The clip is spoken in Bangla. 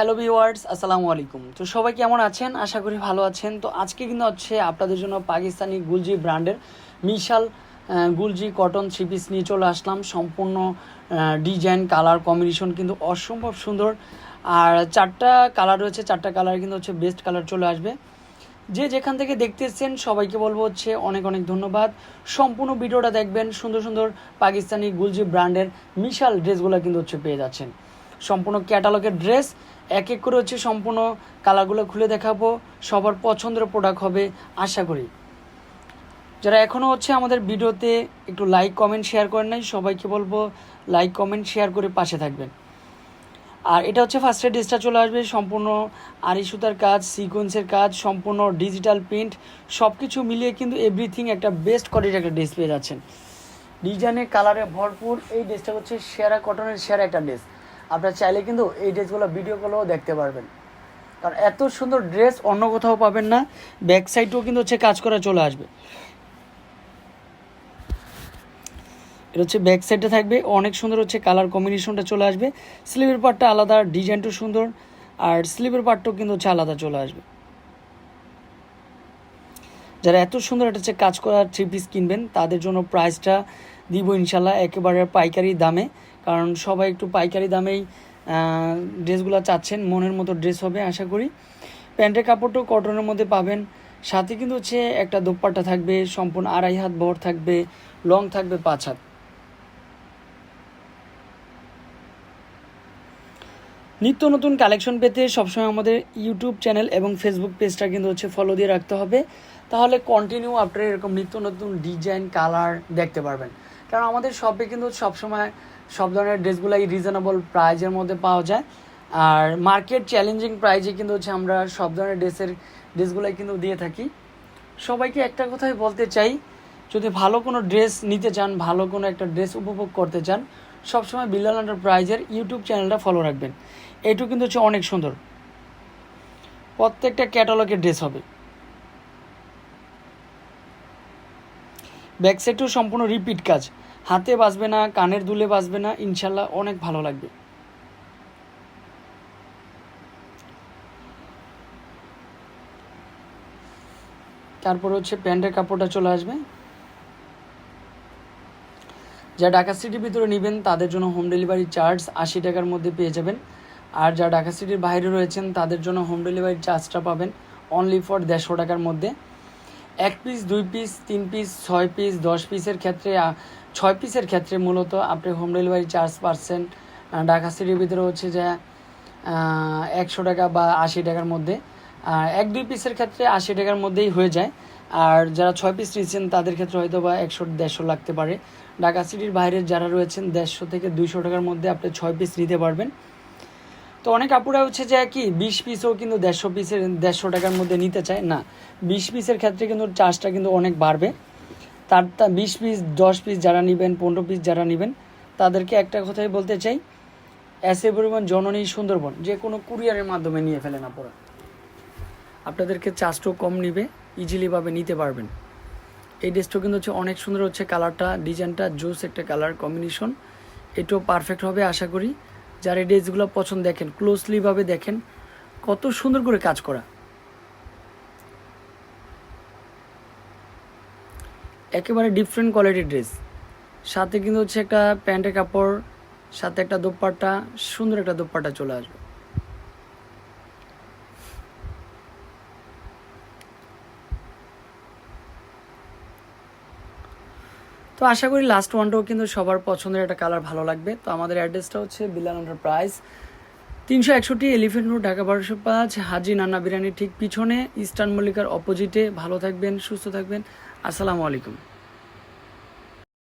হ্যালো ভিওয়ার্স আসসালামু আলাইকুম। তো সবাই কেমন আছেন? আশা করি ভালো আছেন। তো আজকে কিন্তু হচ্ছে আপনাদের জন্য পাকিস্তানি গুলজি ব্র্যান্ডের মিশাল গুলজি কটন থ্রি পিস নিয়ে চলে আসলাম। সম্পূর্ণ ডিজাইন, কালার কম্বিনেশন কিন্তু অসম্ভব সুন্দর। আর চারটা কালার রয়েছে, চারটা কালার কিন্তু হচ্ছে বেস্ট কালার চলে আসবে। যে যেখান থেকে দেখতেছেন, সবাইকে বলব হচ্ছে অনেক অনেক ধন্যবাদ। সম্পূর্ণ ভিডিওটা দেখবেন, সুন্দর সুন্দর পাকিস্তানি গুলজি ব্র্যান্ডের মিশাল ড্রেসগুলো কিন্তু হচ্ছে পেয়ে যাচ্ছেন। সম্পূর্ণ ক্যাটালগের ড্রেস এক এক করে হচ্ছে সম্পূর্ণ কালারগুলো খুলে দেখাবো। সবার পছন্দের প্রোডাক্ট হবে আশা করি। যারা এখনও হচ্ছে আমাদের ভিডিওতে একটু লাইক কমেন্ট শেয়ার করেন নাই, সবাইকে বলব লাইক কমেন্ট শেয়ার করে পাশে থাকবেন। আর এটা হচ্ছে ফার্স্টে ড্রেসটা চলে আসবে, সম্পূর্ণ আরি সুতার কাজ সিকোয়েন্সের কাজ, সম্পূর্ণ ডিজিটাল প্রিন্ট সব কিছু মিলিয়ে কিন্তু এভরিথিং একটা বেস্ট কোয়ালিটির একটা ড্রেস পেয়ে যাচ্ছেন। ডিজাইনের কালারে ভরপুর এই ড্রেসটা হচ্ছে সেরা কটনের সেরা একটা ড্রেস আপনারা চাইলে কিন্তু এই ড্রেসগুলো ভিডিও ভিডিওগুলোও দেখতে পারবেন। কারণ এত সুন্দর ড্রেস অন্য কোথাও পাবেন না ব্যাক সাইডেও কিন্তু হচ্ছে কাজ করা চলে আসবে। এটা হচ্ছে ব্যাক সাইডে থাকবে, অনেক সুন্দর হচ্ছে কালার কম্বিনেশনটা চলে আসবে। স্লিভের পার্টটা আলাদা ডিজাইনটাও সুন্দর, আর স্লিভের পার্টটাও কিন্তু হচ্ছে আলাদা চলে আসবে। যারা এত সুন্দর একটা হচ্ছে কাজ করা থ্রি পিস কিনবেন, তাদের জন্য প্রাইসটা দিব ইনশাল্লাহ একেবারে পাইকারি দামে। কারণ সবাই একটু পাইকারি দামেই ড্রেসগুলো চাচ্ছেন, মনের মতো ড্রেস হবে আশা করি। প্যান্টের কাপড়টাও কটনের মধ্যে পাবেন। সাথে কিন্তু হচ্ছে একটা দোপাট্টা থাকবে, সম্পূর্ণ আড়াই হাত বহর থাকবে, লং থাকবে পাঁচ হাত। নিত্য নতুন কালেকশন পেতে সবসময় আমাদের ইউটিউব চ্যানেল এবং ফেসবুক পেজটা কিন্তু হচ্ছে ফলো দিয়ে রাখতে হবে। তাহলে কন্টিনিউ আপনারা এরকম নিত্য নতুন ডিজাইন কালার দেখতে পারবেন। কারণ আমাদের শপে কিন্তু সবসময় সব ধরনের ড্রেসগুলাই রিজনেবল প্রাইজের মধ্যে পাওয়া যায়। আর মার্কেট চ্যালেঞ্জিং প্রাইজে কিন্তু হচ্ছে আমরা সব ধরনের ড্রেসের, ড্রেসগুলাই কিন্তু দিয়ে থাকি। সবাইকে একটা কথাই বলতে চাই, যদি ভালো কোনো ড্রেস নিতে চান, ভালো কোনো একটা ড্রেস উপভোগ করতে চান, সবসময় বিল্লাল আন্ডার প্রাইজের ইউটিউব চ্যানেলটা ফলো রাখবেন। এইটু কিন্তু হচ্ছে অনেক সুন্দর। প্রত্যেকটা ক্যাটালগের ড্রেস হবে। ব্যাক সম্পূর্ণ রিপিট কাজ। হাতে বাঁচবে না, কানের দুলে বাঁচবে না, ইনশাল্লাহ অনেক ভালো লাগবে। তারপর হচ্ছে প্যান্টের কাপড়টা চলে আসবে। যা ঢাকা সিটির ভিতরে নেবেন, তাদের জন্য হোম ডেলিভারি চার্জ আশি টাকার মধ্যে পেয়ে যাবেন। আর যা ঢাকা সিটির বাইরে রয়েছেন, তাদের জন্য হোম ডেলিভারি চার্জটা পাবেন অনলি ফর দেড়শো টাকার মধ্যে। এক পিস দুই পিস তিন পিস ছয় পিস দশ পিসের ক্ষেত্রে ছয় পিসের ক্ষেত্রে মূলত আপনি হোম ডেলিভারি চার্জ পাচ্ছেন। আহ, ঢাকা সিটির ভিতরে হচ্ছে যে একশো টাকা বা আশি টাকার মধ্যে। আর এক দুই পিসের ক্ষেত্রে আশি টাকার মধ্যেই হয়ে যায়। আর যারা ছয় পিস নিচ্ছেন তাদের ক্ষেত্রে হয়তো বা একশো দেড়শো লাগতে পারে। ঢাকা সিটির বাইরের যারা রয়েছেন দেড়শো থেকে দুইশো টাকার মধ্যে আপনি ছয় পিস নিতে পারবেন। তো অনেক আপুরা হচ্ছে যে কি, বিশ পিসও কিন্তু দেড়শো পিসের দেড়শো টাকার মধ্যে নিতে চায়। না, বিশ পিসের ক্ষেত্রে কিন্তু চার্জটা কিন্তু অনেক বাড়বে। তার বিশ পিস দশ পিস যারা নেবেন, পনেরো পিস যারা নেবেন, তাদেরকে একটা কথাই বলতে চাই। এসে পরিমাণ জননী সুন্দরবন, যে কোনো কুরিয়ারের মাধ্যমে নিয়ে ফেলেন আপুরা। আপনাদেরকে চার্জটাও কম নিবে ইজিলিভাবে নিতে পারবেন। এই ড্রেসটাও কিন্তু হচ্ছে অনেক সুন্দর হচ্ছে কালারটা ডিজাইনটা জোস একটা কালার কম্বিনেশন এটাও পারফেক্ট হবে, আশা করি। যারা এই ড্রেসগুলো পছন্দ দেখেন ক্লোজলিভাবে দেখেন, কত সুন্দর করে কাজ করা। একেবারে ডিফারেন্ট কোয়ালিটির ড্রেস সাথে কিন্তু হচ্ছে একটা প্যান্টের কাপড়, সাথে একটা দোপাট্টা, সুন্দর একটা দোপাট্টা চলে আসবে। তো আশা করি লাস্ট ওয়ানটাও কিন্তু সবার পছন্দের একটা কালার ভালো লাগবে। তো আমাদের অ্যাড্রেসটা হচ্ছে বিলাল এন্টারপ্রাইজ তিনশো একষট্টি এলিফেন্ট রোড ঢাকা বারোশো পাঁচ, হাজি নান্না বিরিয়ানির ঠিক পিছনে ইস্টার্ন মল্লিকার অপোজিটে ভালো থাকবেন, সুস্থ থাকবেন। আসসালামু আলাইকুম।